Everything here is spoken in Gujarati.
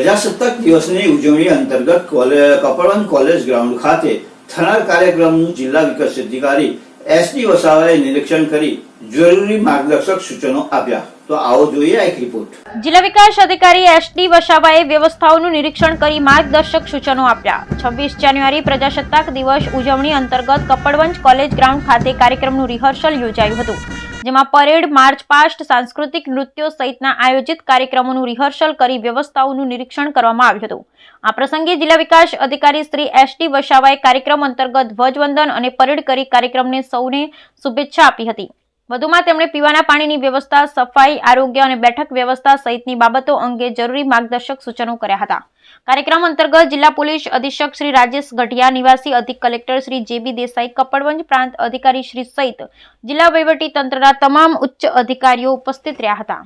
પ્રજાસત્તાક દિવસની ઉજવણી અંતર્ગત કપડવન કોલેજ ગ્રાઉન્ડ ખાતે થનાર કાર્યક્રમનું જિલ્લા વિકાસ અધિકારી એસ ડી વસાવાએ નિરીક્ષણ કરી જરૂરી માર્ગદર્શક સૂચનો આપ્યા. તો નિરીક્ષણ કરી માર્ગદર્શક સૂચનો આપ્યા. છવ્વીસ જાન્યુઆરી પ્રજાસત્તાક દિવસ ઉજવણી અંતર્ગત કપડવંજ કોલેજ ગ્રાઉન્ડ ખાતે કાર્યક્રમનું રિહર્સલ યોજાયું હતું. જેમાં પરેડ, માર્ચ પાસ્ટ, સાંસ્કૃતિક નૃત્યો સહિતના આયોજિત કાર્યક્રમોનું રિહર્સલ કરી વ્યવસ્થાઓનું નિરીક્ષણ કરવામાં આવ્યું હતું. આ પ્રસંગે જિલ્લા વિકાસ અધિકારી શ્રી એસ ટી વસાવાએ કાર્યક્રમ અંતર્ગત ધ્વજવંદન અને પરેડ કરી કાર્યક્રમને સૌને શુભેચ્છા આપી હતી. વધુમાં તેમણે પીવાના પાણીની વ્યવસ્થા, સફાઈ, આરોગ્ય અને બેઠક વ્યવસ્થા સહિતની બાબતો અંગે જરૂરી માર્ગદર્શક સૂચનો કર્યા હતા. કાર્યક્રમ અંતર્ગત જિલ્લા પોલીસ અધિક્ષક શ્રી રાજેશ ગઢિયા, નિવાસી અધિક collector Shri J B Desai, Kapadvanj પ્રાંત અધિકારી શ્રી સહિત જિલ્લા વહીવટી તંત્રના તમામ ઉચ્ચ અધિકારીઓ ઉપસ્થિત રહ્યા હતા.